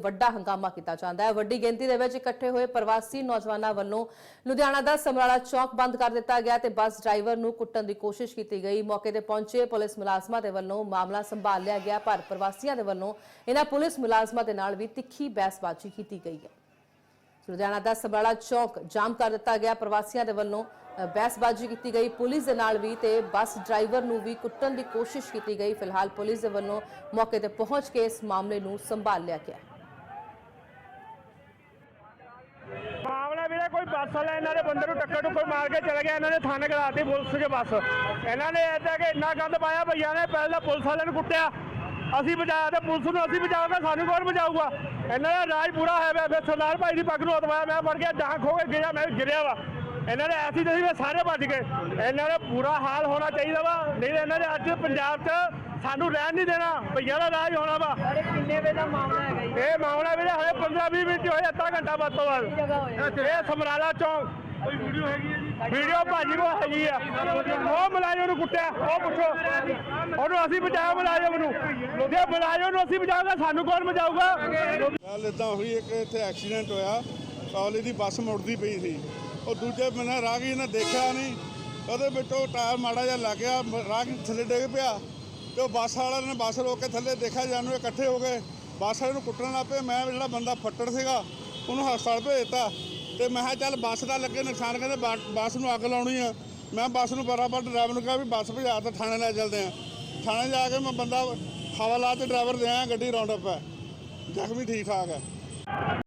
ਵੱਡਾ ਹੰਗਾਮਾ ਕੀਤਾ ਜਾਂਦਾ ਹੈ। ਵੱਡੀ ਗਿਣਤੀ ਦੇ ਵਿੱਚ ਇਕੱਠੇ ਹੋਏ ਪ੍ਰਵਾਸੀ ਨੌਜਵਾਨਾਂ ਵੱਲੋਂ ਲੁਧਿਆਣਾ ਦਾ ਸਮਰਾਲਾ ਚੌਕ ਬੰਦ ਕਰ ਦਿੱਤਾ ਗਿਆ ਤੇ ਬੱਸ ਡਰਾਈਵਰ ਨੂੰ ਕੁੱਟਣ ਦੀ ਕੋਸ਼ਿਸ਼ ਕੀਤੀ ਗਈ। ਮੌਕੇ ਤੇ ਪਹੁੰਚੇ ਪੁਲਿਸ ਮੁਲਾਜ਼ਮਾਂ ਦੇ ਵੱਲੋਂ ਮਾਮਲਾ ਸੰਭਾਲ ਲਿਆ ਗਿਆ। ਪਰ ਪ੍ਰਵਾਸੀਆਂ ਦੇ ਵੱਲੋਂ ਇਹਨਾਂ ਪੁਲਿਸ ਮੁਲਾਜ਼ਮਾਂ ਦੇ ਨਾਲ ਵੀ ਤਿੱਖੀ ਬਹਿਸਬਾਜ਼ੀ ਕੀਤੀ ਗਈ ਹੈ। ਲੁਧਿਆਣਾ ਦਾ ਸਮਰਾਲਾ ਚੌਕ ਜਾਮ ਕਰ ਦਿੱਤਾ ਗਿਆ। ਪ੍ਰਵਾਸੀਆਂ ਦੇ ਵੱਲੋਂ ਬਹਿਸਬਾਜ਼ੀ ਕੀਤੀ ਗਈ। ਪੁਲਿਸ ਦੇ ਨਾਲ ਵੀ ਤੇ ਬੱਸ ਡਰਾਈਵਰ ਨੂੰ ਵੀ ਕੁੱਟਣ ਦੀ ਕੋਸ਼ਿਸ਼ ਕੀਤੀ ਗਈ। ਫਿਲਹਾਲ ਪੁਲਿਸ ਦੇ ਵੱਲੋਂ ਮੌਕੇ ਤੇ ਪਹੁੰਚ ਕੇ ਇਸ ਮਾਮਲੇ ਨੂੰ ਸੰਭਾਲ ਲਿਆ ਗਿਆ ਮਾਮਲਾ ਵੀਰੇ ਕੋਈ ਬੱਸ ਵਾਲਾ ਇਹਨਾਂ ਦੇ ਬੰਦੇ ਨੂੰ ਟੱਕਰ ਟੁੱਕਰ ਮਾਰ ਕੇ ਚਲੇ ਗਿਆ ਇਹਨਾਂ ਨੇ ਥਾਣੇ ਕਰਾਤੀ ਪੁਲਿਸ ਕੇ ਬੱਸ। ਇਹਨਾਂ ਨੇ ਏਦਾਂ ਕਿ ਇੰਨਾ ਗੰਦ ਪਾਇਆ ਭਈਆ ਨੇ ਪਹਿਲਾਂ ਪੁਲਿਸ ਵਾਲਿਆਂ ਨੂੰ ਕੁੱਟਿਆ। ਅਸੀਂ ਬਚਾਇਆ ਤੇ ਪੁਲਿਸ ਨੂੰ ਅਸੀਂ ਬਚਾਵਾਂਗੇ ਸਾਨੂੰ ਕੌਣ ਬਚਾਊਗਾ? ਇਹਨਾਂ ਦਾ ਰਾਜ ਪੂਰਾ ਹੋਇਆ ਪਿਆ ਫਿਰ ਸਰਦਾਰ ਭਾਈ ਦੀ ਪੱਗ ਨੂੰ ਹਤਵਾਇਆ ਮੈਂ ਮਰ ਗਿਆ ਜਾਂ ਖੋ ਕੇ ਗਿਰਿਆ ਮੈਂ ਵੀ ਗਿਰਿਆ ਵਾ। ਇਹਨਾਂ ਨੇ ਐਸੀ ਤਸੀ ਵੀ ਸਾਰੇ ਭੱਜ ਗਏ। ਇਹਨਾਂ ਦਾ ਬੁਰਾ ਹਾਲ ਹੋਣਾ ਚਾਹੀਦਾ ਵਾ ਨਹੀਂ ਤਾਂ ਇਹਨਾਂ ਨੇ ਅੱਜ ਪੰਜਾਬ 'ਚ ਸਾਨੂੰ ਰਹਿਣ ਨਹੀਂ ਦੇਣਾ ਭਈਆ ਦਾ ਰਾਜ ਹੋਣਾ ਵਾ। ਕਿੰਨੇ ਵੇ ਦਾ ਮਾਮਲਾ ਹੈਗਾ ਇਹ ਮਾਮਲਾ 15 20 ਮਿੰਟ ਹੋਏ, ਅੱਧਾ ਘੰਟਾ ਵੱਧ ਤੋਂ ਵੱਧ। ਇਹ ਸਮਰਾਲਾ ਚੌਂਕ। ਕੋਈ ਵੀਡੀਓ ਹੈਗੀ ਹੈ ਜੀ ਵੀਡੀਓ ਭਾਜੀ ਕੋ ਹੈਗੀ ਆ। ਉਹ ਮਲਾਜਮ ਨੂੰ ਕੁੱਟਿਆ। ਉਹ ਪੁੱਛੋ। ਉਹਨੂੰ ਅਸੀਂ ਬਚਾਇਆ ਮਲਾਜਮ ਨੂੰ। ਜੇ ਮਲਾਜਮ ਨੂੰ ਅਸੀਂ ਬਚਾਉਂਗਾ ਸਾਨੂੰ ਕੌਣ ਬਚਾਊਗਾ? ਗੱਲ ਇਦਾਂ ਹੋਈ, ਇੱਕ ਇੱਥੇ ਐਕਸੀਡੈਂਟ ਹੋਇਆ। ਕਾਲਜ ਦੀ ਬੱਸ ਮੁੜਦੀ ਪਈ ਸੀ। ਉਹ ਦੂਜੇ ਬੰਨੇ ਰਾਹਗੀਰ ਨੇ ਦੇਖਿਆ ਨਹੀਂ। ਉਹਦੇ ਵਿੱਚੋਂ ਟਾਇਰ ਮਾੜਾ ਜਿਹਾ ਲੱਗ ਗਿਆ। ਮ- ਥੱਲੇ ਡਿੱਗ ਪਿਆ। ਤੇ ਉਹ ਬੱਸ ਵਾਲਿਆਂ ਨੇ ਬੱਸ ਰੋਕ ਕੇ ਥੱਲੇ ਦੇਖਿਆ, ਜਾਨੂੰ ਇਕੱਠੇ ਹੋ ਗਏ। ਬੱਸ ਵਾਲੇ ਨੂੰ ਕੁੱਟਣ ਲੱਗ ਪਏ। ਮੈਂ ਜਿਹੜਾ ਬੰਦਾ ਫੱਟੜ ਸੀਗਾ, ਉਹਨੂੰ ਹਸਪਤਾਲ ਭੇਜ ਦਿੱਤਾ। ਤੇ ਮੈਂ ਕਿਹਾ, ਚੱਲ ਬੱਸ ਦਾ ਲੱਗੇ ਨੁਕਸਾਨ, ਕਹਿੰਦੇ ਬੱਸ ਨੂੰ ਅੱਗ ਲਾਉਣੀ ਆ। ਮੈਂ ਬੱਸ ਨੂੰ ਬਰਾਬਰ ਡਰਾਈਵਰ ਨੂੰ ਕਿਹਾ ਵੀ ਬੱਸ ਭਜਾ ਤਾਂ ਥਾਣੇ ਲੈ ਚੱਲਦੇ ਆ। ਥਾਣੇ ਜਾ ਕੇ ਮੈਂ ਬੰਦਾ ਹਵਾ ਲਾ ਤੇ ਡਰਾਈਵਰ ਦੇ ਆਇਆ, ਗੱਡੀ ਰਾਉਂਡ ਅਪ ਹੈ। ਜ਼ਖਮੀ ਠੀਕ ਠਾਕ ਹੈ।